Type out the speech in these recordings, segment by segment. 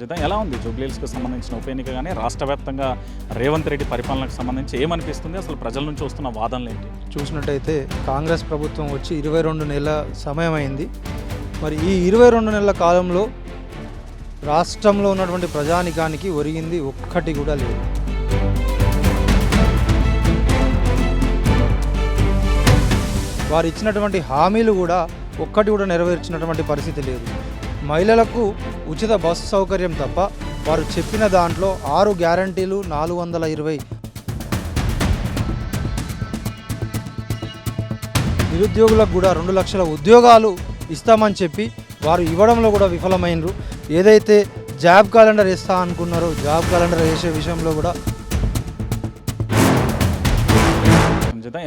జితం ఎలా ఉంది? జూబ్లీహిల్స్కి సంబంధించిన ఉప ఎన్నిక కానీ రాష్ట్ర వ్యాప్తంగా రేవంత్ రెడ్డి పరిపాలనకు సంబంధించి ఏమనిపిస్తుంది? అసలు ప్రజల నుంచి వస్తున్న వాదనలు ఏంటి చూసినట్టయితే కాంగ్రెస్ ప్రభుత్వం వచ్చి ఇరవై రెండు నెలల సమయం అయింది మరి ఈ ఇరవై రెండు నెలల కాలంలో రాష్ట్రంలో ఉన్నటువంటి ప్రజానికానికి ఒరిగింది ఒక్కటి కూడా లేదు. వారు ఇచ్చినటువంటి హామీలు కూడా ఒక్కటి కూడా నెరవేర్చినటువంటి పరిస్థితి లేదు. మహిళలకు ఉచిత బస్సు సౌకర్యం తప్ప వారు చెప్పిన దాంట్లో ఆరు గ్యారంటీలు నాలుగు వందల ఇరవై. నిరుద్యోగులకు కూడా రెండు లక్షల ఉద్యోగాలు ఇస్తామని చెప్పి వారు ఇవ్వడంలో కూడా విఫలమైనరు ఏదైతే జాబ్ క్యాలెండర్ ఇస్తా అనుకున్నారో జాబ్ క్యాలెండర్ వేసే విషయంలో కూడా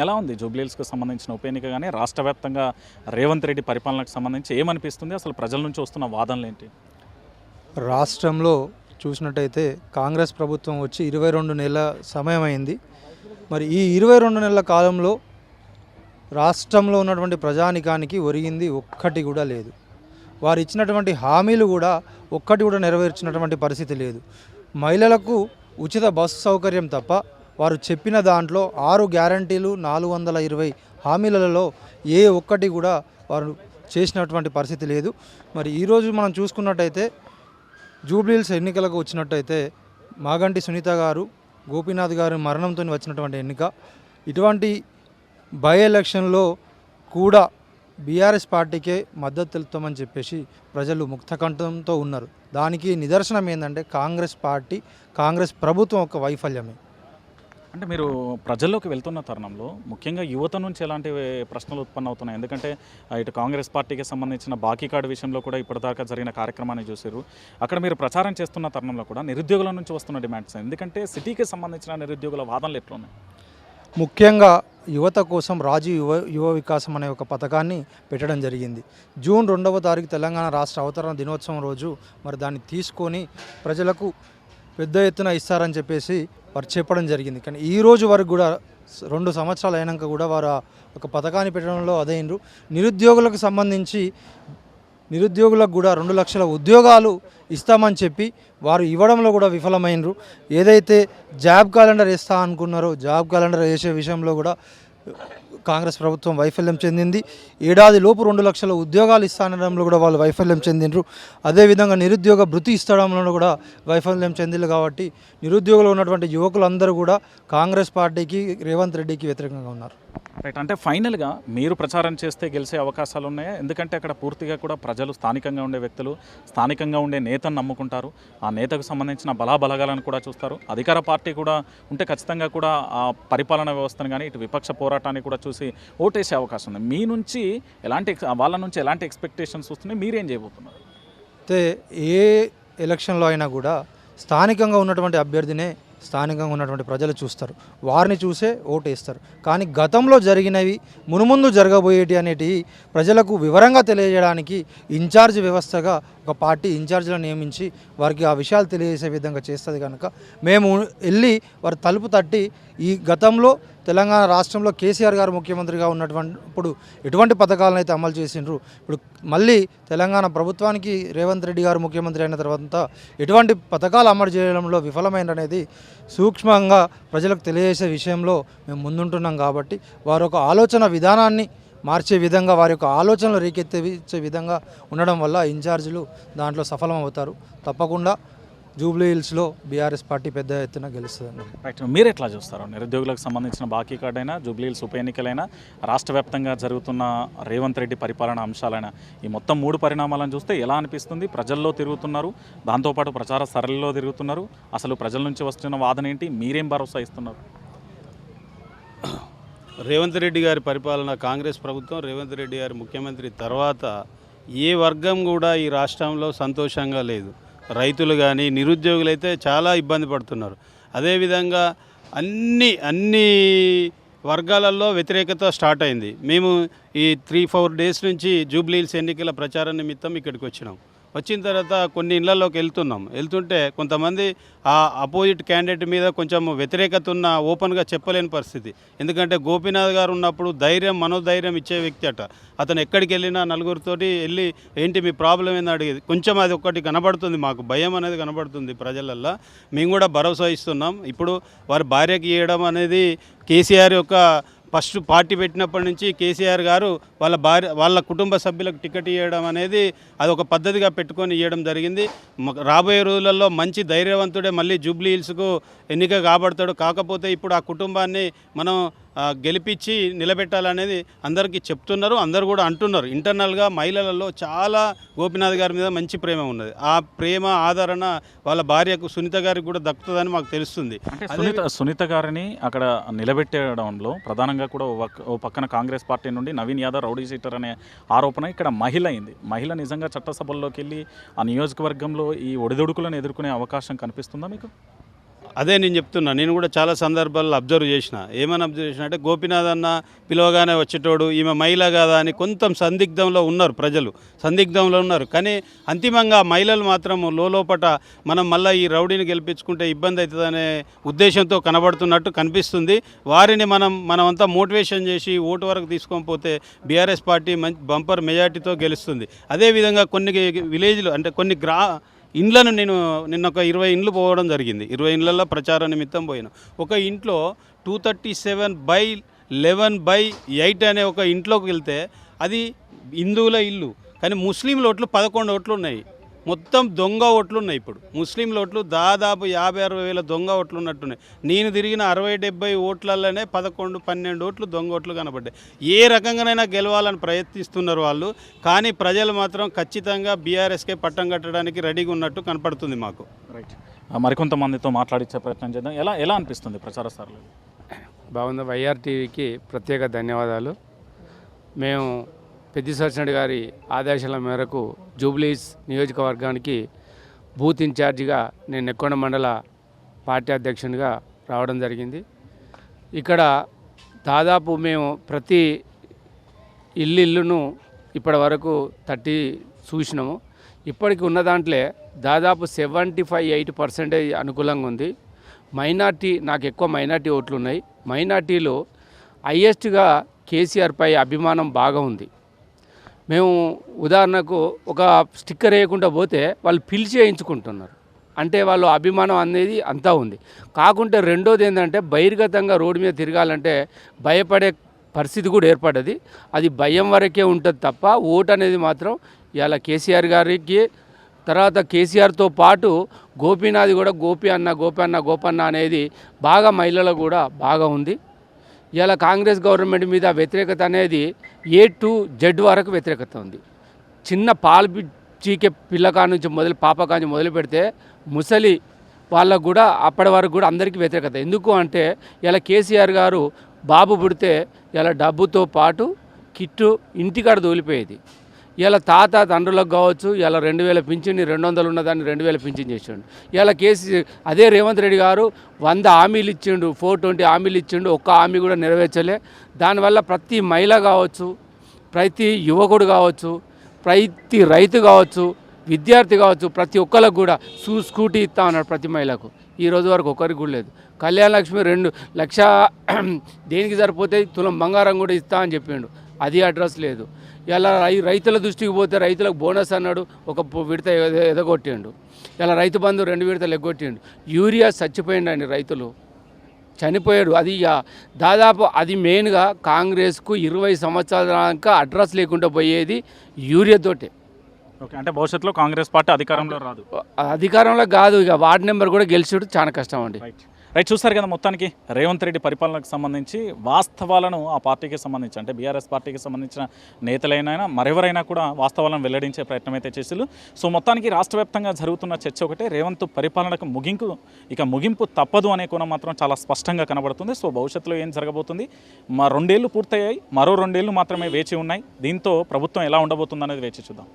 ఎలా ఉంది? జూబ్లీహిల్స్కి సంబంధించిన ఉప ఎన్నిక కానీ రాష్ట్ర వ్యాప్తంగా రేవంత్ రెడ్డి పరిపాలనకు సంబంధించి ఏమనిపిస్తుంది? అసలు ప్రజల నుంచి వస్తున్న వాదనలు ఏంటి రాష్ట్రంలో చూసినట్టయితే కాంగ్రెస్ ప్రభుత్వం వచ్చి ఇరవై రెండు నెలల సమయమైంది. మరి ఈ ఇరవై రెండు నెలల కాలంలో రాష్ట్రంలో ఉన్నటువంటి ప్రజానికానికి ఒరిగింది ఒక్కటి కూడా లేదు. వారు ఇచ్చినటువంటి హామీలు కూడా ఒక్కటి కూడా నెరవేర్చినటువంటి పరిస్థితి లేదు. మహిళలకు ఉచిత బస్సు సౌకర్యం తప్ప వారు చెప్పిన దాంట్లో ఆరు గ్యారంటీలు నాలుగు వందల ఇరవై హామీలలో ఏ ఒక్కటి కూడా వారు చేసినటువంటి పరిస్థితి లేదు. మరి ఈరోజు మనం చూసుకున్నట్టయితే జూబ్లీహిల్స్ ఎన్నికలకు వచ్చినట్టయితే మాగంటి సునీత గారు గోపీనాథ్ గారు మరణంతో వచ్చినటువంటి ఎన్నిక. ఇటువంటి బై ఎలక్షన్లో కూడా బీఆర్ఎస్ పార్టీకే మద్దతు తెలుపుతామని చెప్పేసి ప్రజలు ముక్తకంఠంతో ఉన్నారు. దానికి నిదర్శనం ఏంటంటే కాంగ్రెస్ పార్టీ కాంగ్రెస్ ప్రభుత్వం ఒక వైఫల్యమే. అంటే మీరు ప్రజల్లోకి వెళ్తున్న తరుణంలో ముఖ్యంగా యువత నుంచి ఎలాంటి ప్రశ్నలు ఉత్పన్న అవుతున్నాయి? ఎందుకంటే ఇటు కాంగ్రెస్ పార్టీకి సంబంధించిన బాకీ కార్డు విషయంలో కూడా ఇప్పటిదాకా జరిగిన కార్యక్రమాన్ని చూసారు అక్కడ మీరు ప్రచారం చేస్తున్న తరుణంలో కూడా నిరుద్యోగుల నుంచి వస్తున్న డిమాండ్స్ ఎందుకంటే సిటీకి సంబంధించిన నిరుద్యోగుల వాదనలు ఎట్లున్నాయి? ముఖ్యంగా యువత కోసం రాజీవ్ యువ యువ వికాసం అనే ఒక పథకాన్ని పెట్టడం జరిగింది. జూన్ రెండవ తారీఖు తెలంగాణ రాష్ట్ర అవతరణ దినోత్సవం రోజు మరి దాన్ని తీసుకొని ప్రజలకు పెద్ద ఎత్తున ఇస్తారని చెప్పేసి వారు చెప్పడం జరిగింది. కానీ ఈ రోజు వరకు కూడా రెండు సంవత్సరాలు అయినాక కూడా వారు ఆ ఒక పథకాన్ని పెట్టడంలో అదైనరు నిరుద్యోగులకు సంబంధించి నిరుద్యోగులకు కూడా రెండు లక్షల ఉద్యోగాలు ఇస్తామని చెప్పి వారు ఇవ్వడంలో కూడా విఫలమైనరు ఏదైతే జాబ్ క్యాలెండర్ ఇస్తా అనుకున్నారో జాబ్ క్యాలెండర్ వేసే విషయంలో కూడా కాంగ్రెస్ ప్రభుత్వం వైఫల్యం చెందింది. ఏడాది లోపు రెండు లక్షల ఉద్యోగాలు ఇస్తానడంలో కూడా వాళ్ళు వైఫల్యం చెందినరు అదేవిధంగా నిరుద్యోగ భృతి ఇస్తడంలో కూడా వైఫల్యం చెందింది కాబట్టి నిరుద్యోగులు ఉన్నటువంటి యువకులందరూ కూడా కాంగ్రెస్ పార్టీకి రేవంత్ రెడ్డికి వ్యతిరేకంగా ఉన్నారు. రైట్ అంటే ఫైనల్గా మీరు ప్రచారం చేస్తే గెలిచే అవకాశాలు ఉన్నాయా ఎందుకంటే అక్కడ పూర్తిగా కూడా ప్రజలు స్థానికంగా ఉండే వ్యక్తులు స్థానికంగా ఉండే నేతను నమ్ముకుంటారు. ఆ నేతకు సంబంధించిన బలాబలగాలను కూడా చూస్తారు. అధికార పార్టీ కూడా ఉంటే ఖచ్చితంగా కూడా ఆ పరిపాలన వ్యవస్థను కానీ ఇటు విపక్ష పోరాటాన్ని కూడా చూసి ఓటేసే అవకాశం ఉంది. మీ నుంచి ఎలాంటి వాళ్ళ నుంచి ఎలాంటి ఎక్స్పెక్టేషన్స్ వస్తున్నాయి? మీరేం చేయబోతున్నారు? అయితే ఏ ఎలక్షన్లో అయినా కూడా స్థానికంగా ఉన్నటువంటి అభ్యర్థినే స్థానికంగా ఉన్నటువంటి ప్రజలు చూస్తారు. వారిని చూసే ఓటు వేస్తారు కానీ గతంలో జరిగినవి మునుముందు జరగబోయేటి అనేటివి ప్రజలకు వివరంగా తెలియజేయడానికి ఇన్ఛార్జ్ వ్యవస్థగా ఒక పార్టీ ఇన్ఛార్జ్లను నియమించి వారికి ఆ విషయాలు తెలియజేసే విధంగా చేస్తుంది కనుక మేము వెళ్ళి వారి తలుపు తట్టి ఈ గతంలో తెలంగాణ రాష్ట్రంలో కేసీఆర్ గారు ముఖ్యమంత్రిగా ఉన్నటువంటి ఇప్పుడు ఎటువంటి పథకాలను అయితే అమలు చేసిండ్రు. ఇప్పుడు మళ్ళీ తెలంగాణ ప్రభుత్వానికి రేవంత్ రెడ్డి గారు ముఖ్యమంత్రి అయిన తర్వాత ఎటువంటి పథకాలు అమలు చేయడంలో విఫలమైననేది సూక్ష్మంగా ప్రజలకు తెలియజేసే విషయంలో మేము ముందుంటున్నాం కాబట్టి వారి ఒక ఆలోచన విధానాన్ని మార్చే విధంగా వారి యొక్క ఆలోచనలు రేకెత్తించే విధంగా ఉండడం వల్ల ఇన్ఛార్జీలు దాంట్లో సఫలం అవుతారు తప్పకుండా జూబ్లీ హిల్స్లో బీఆర్ఎస్ పార్టీ పెద్ద ఎత్తున గెలుస్తుంది రైట్ మీరు ఎట్లా చూస్తారు? నిరుద్యోగులకు సంబంధించిన బాకీ కార్డు అయినా జూబ్లీహిల్స్ ఉప ఎన్నికలైనా రాష్ట్ర వ్యాప్తంగా జరుగుతున్న రేవంత్ రెడ్డి పరిపాలన అంశాలైనా ఈ మొత్తం మూడు పరిణామాలను చూస్తే ఎలా అనిపిస్తుంది? ప్రజల్లో తిరుగుతున్నారు దాంతోపాటు ప్రచార సరళిలో తిరుగుతున్నారు. అసలు ప్రజల నుంచి వస్తున్న వాదన ఏంటి? మీరేం భరోసా ఇస్తున్నారు? రేవంత్ రెడ్డి గారి పరిపాలన కాంగ్రెస్ ప్రభుత్వం రేవంత్ రెడ్డి గారి ముఖ్యమంత్రి తర్వాత ఏ వర్గం కూడా ఈ రాష్ట్రంలో సంతోషంగా లేదు. రైతులు కానీ నిరుద్యోగులు అయితే చాలా ఇబ్బంది పడుతున్నారు. అదేవిధంగా అన్ని అన్ని వర్గాలలో వ్యతిరేకత స్టార్ట్ అయింది. మేము ఈ త్రీ ఫోర్ డేస్ నుంచి జూబ్లీహిల్స్ ఎన్నికల ప్రచారం నిమిత్తం ఇక్కడికి వచ్చినాం. వచ్చిన తర్వాత కొన్ని ఇళ్ళలోకి వెళ్తున్నాం. వెళ్తుంటే కొంతమంది ఆ అపోజిట్ క్యాండిడేట్ మీద కొంచెం వ్యతిరేకత ఉన్న ఓపెన్గా చెప్పలేని పరిస్థితి. ఎందుకంటే గోపీనాథ్ గారు ఉన్నప్పుడు ధైర్యం మనోధైర్యం ఇచ్చే వ్యక్తి అట. అతను ఎక్కడికి వెళ్ళినా నలుగురితోటి వెళ్ళి ఏంటి మీ ప్రాబ్లం ఏంది? అడిగేది. కొంచెం అది ఒకటి కనబడుతుంది మాకు. భయం అనేది కనబడుతుంది ప్రజలల్లో. మేము కూడా భరోసా ఇస్తున్నాం. ఇప్పుడు వారి భార్యకి ఇవ్వడం అనేది కేసీఆర్ యొక్క ఫస్ట్ పార్టీ పెట్టినప్పటి నుంచి కేసీఆర్ గారు వాళ్ళ భార్య వాళ్ళ కుటుంబ సభ్యులకు టికెట్ ఇవ్వడం అనేది అది ఒక పద్ధతిగా పెట్టుకొని ఇవ్వడం జరిగింది. రాబోయే రోజులలో మంచి ధైర్యవంతుడే మళ్ళీ జూబ్లీ హిల్స్కు ఎన్నిక కాబడతాడు. కాకపోతే ఇప్పుడు ఆ కుటుంబాన్ని మనం గెలిపించి నిలబెట్టాలనేది అందరికీ చెప్తున్నారు అందరు కూడా అంటున్నారు. ఇంటర్నల్గా మహిళలలో చాలా గోపినాథ్ గారి మీద మంచి ప్రేమ ఉన్నది. ఆ ప్రేమ ఆదరణ వాళ్ళ భార్యకు సునీత గారికి కూడా దక్కుతుందని మాకు తెలుస్తుంది. సునీత సునీత గారిని అక్కడ నిలబెట్టడంలో ప్రధానంగా కూడా ఓ పక్కన కాంగ్రెస్ పార్టీ నుండి నవీన్ యాదవ్ రౌడీ సీటర్ అనే ఆరోపణ ఇక్కడ మహిళ అయింది. మహిళ నిజంగా చట్టసభల్లోకి వెళ్ళి ఆ నియోజకవర్గంలో ఈ ఒడిదుడుకులను ఎదుర్కొనే అవకాశం కనిపిస్తుందా మీకు? అదే నేను చెప్తున్నా నేను కూడా చాలా సందర్భాల్లో అబ్జర్వ్ చేసిన. ఏమని అబ్జర్వ్ చేసిన అంటే గోపీనాథ్ అన్న పిలవగానే వచ్చేటోడు ఈమె మహిళ కాదా అని కొంత సందిగ్ధంలో ఉన్నారు ప్రజలు. సందిగ్ధంలో ఉన్నారు. కానీ అంతిమంగా మహిళలు మాత్రం లోపట మనం మళ్ళీ ఈ రౌడీని గెలిపించుకుంటే ఇబ్బంది అవుతుందనే ఉద్దేశంతో కనబడుతున్నట్టు కనిపిస్తుంది. వారిని మనం మనమంతా మోటివేషన్ చేసి ఓటు వరకు తీసుకొని పోతే బీఆర్ఎస్ పార్టీ మంచి బంపర్ మెజార్టీతో గెలుస్తుంది. అదేవిధంగా కొన్ని విలేజ్లు అంటే కొన్ని గ్రా ఇండ్లను నేను నిన్న ఒక ఇరవై ఇండ్లు పోవడం జరిగింది. ఇరవై ఇండ్లలో ప్రచార నిమిత్తం పోయిన. ఒక ఇంట్లో two thirty seven by eleven by eight అనే ఒక ఇంట్లోకి వెళ్తే అది హిందువుల ఇల్లు. కానీ ముస్లింల ఓట్లు పదకొండు ఓట్లు ఉన్నాయి. మొత్తం దొంగ ఓట్లు ఉన్నాయి ఇప్పుడు. ముస్లింల ఓట్లు దాదాపు యాభై అరవై వేల దొంగ ఓట్లు ఉన్నట్టున్నాయి నేను తిరిగిన అరవై డెబ్బై ఓట్లలోనే పదకొండు పన్నెండు ఓట్లు దొంగ ఓట్లు కనబడ్డాయి. ఏ రకంగానైనా గెలవాలని ప్రయత్నిస్తున్నారు వాళ్ళు కానీ ప్రజలు మాత్రం ఖచ్చితంగా బీఆర్ఎస్కే పట్టం కట్టడానికి రెడీగా ఉన్నట్టు కనపడుతుంది మాకు. రైట్ మరికొంతమందితో మాట్లాడించే ప్రయత్నం చేద్దాం. ఎలా ఎలా అనిపిస్తుంది ప్రచార సార్లు? బాగుంది. వైఆర్ టీవీకి ప్రత్యేక ధన్యవాదాలు. మేము పెద్ది సత్యనారాయణ గారి ఆదేశాల మేరకు జూబ్లీస్ నియోజకవర్గానికి బూత్ ఇన్ఛార్జిగా నేను నెక్కొండ మండల పార్టీ అధ్యక్షునిగా రావడం జరిగింది. ఇక్కడ దాదాపు మేము ప్రతి ఇల్లు ఇల్లును ఇప్పటి వరకు తట్టి చూసినాము. ఇప్పటికి ఉన్న దాంట్లో దాదాపు సెవెంటీ ఫైవ్ ఎయిట్ పర్సెంటేజ్ అనుకూలంగా ఉంది. మైనార్టీ నాకు ఎక్కువ మైనార్టీ ఓట్లు ఉన్నాయి మైనార్టీలో హయ్యెస్ట్గా కేసీఆర్పై అభిమానం బాగా ఉంది. మేము ఉదాహరణకు ఒక స్టిక్కర్ వేయకుండా పోతే వాళ్ళు పిలిచి వేయించుకుంటున్నారు అంటే వాళ్ళు అభిమానం అనేది అంతా ఉంది. కాకుంటే రెండోది ఏంటంటే బహిర్గతంగా రోడ్డు మీద తిరగాలంటే భయపడే పరిస్థితి కూడా ఏర్పడ్డది. అది భయం వరకే ఉంటుంది తప్ప ఓటు అనేది మాత్రం ఇవాళ కేసీఆర్ గారికి తర్వాత కేసీఆర్తో పాటు గోపీనాథ్ కూడా గోపి అన్న గోపి అన్న గోపన్న అనేది బాగా మహిళలు కూడా బాగా ఉంది. ఇలా కాంగ్రెస్ గవర్నమెంట్ మీద వ్యతిరేకత అనేది ఏ టు జెడ్ వరకు వ్యతిరేకత ఉంది. చిన్న పాలు చీకే పిల్లకా నుంచి మొదలు పాపకా నుంచి మొదలు పెడితే ముసలి వాళ్ళకు కూడా అప్పటి వరకు కూడా అందరికీ వ్యతిరేకత. ఎందుకు అంటే ఇలా కేసీఆర్ గారు బాబు పుడితే ఇలా డబ్బుతో పాటు కిట్టు ఇంటికాడ తోలిపోయేది. ఇలా తాత తండ్రులకు కావచ్చు ఇలా రెండు వేల పింఛన్ని రెండు వందలు ఉన్నదాన్ని రెండు వేల పింఛన్ చేసిండు. ఇలా కేసీ అదే రేవంత్ రెడ్డి గారు వంద హామీలు ఇచ్చిండు ఫోర్ ట్వంటీ హామీలు ఇచ్చిండు ఒక్క హామీ కూడా నెరవేర్చలే. దానివల్ల ప్రతి మహిళ కావచ్చు ప్రతి యువకుడు కావచ్చు ప్రతి రైతు కావచ్చు విద్యార్థి కావచ్చు ప్రతి ఒక్కరికి కూడా సూ స్కూటీ ఇస్తా ఉన్నాడు ప్రతి మహిళకు. ఈ రోజు వరకు ఒక్కరికి కూడా లేదు. కళ్యాణ లక్ష్మి రెండు లక్ష దేనికి సరిపోతే తులం బంగారం కూడా ఇస్తా అని చెప్పిండు. అది అడ్రస్ లేదు. ఇలా రై రైతుల దృష్టికి పోతే రైతులకు బోనస్ అన్నాడు ఒక విడత ఎద- ఎదగొట్టిండు. ఇలా రైతు బంధు రెండు విడతలు ఎగ్గొట్టిండు. యూరియా చచ్చిపోయిండండి రైతులు. చనిపోయాడు. అది ఇక దాదాపు అది మెయిన్గా కాంగ్రెస్కు ఇరవై సంవత్సరాల దాకా అడ్రస్ లేకుండా పోయేది యూరియాతోటే ఓకే. అంటే భవిష్యత్తులో కాంగ్రెస్ పార్టీ అధికారంలో రాదు. అధికారంలో కాదు. ఇక వార్డు నెంబర్ కూడా గెలిచుడు చాలా కష్టం అండి. రైట్ చూస్తారు కదా మొత్తానికి రేవంత్ రెడ్డి పరిపాలనకు సంబంధించి వాస్తవాలను ఆ పార్టీకి సంబంధించి అంటే బీఆర్ఎస్ పార్టీకి సంబంధించిన నేతలైనా మరెవరైనా కూడా వాస్తవాలను వెల్లడించే ప్రయత్నం అయితే చేసిరు సో మొత్తానికి రాష్ట్ర వ్యాప్తంగా జరుగుతున్న చర్చ ఒకటే రేవంత్ పరిపాలనకు ముగింపు ఇక ముగింపు తప్పదు అనే కోణం మాత్రం చాలా స్పష్టంగా కనబడుతుంది. సో భవిష్యత్తులో ఏం జరగబోతుంది? మా రెండేళ్ళు పూర్తయ్యాయి మరో రెండేళ్ళు మాత్రమే వేచి ఉన్నాయి. దీంతో ప్రభుత్వం ఎలా ఉండబోతుంది అనేది వేచి చూద్దాం.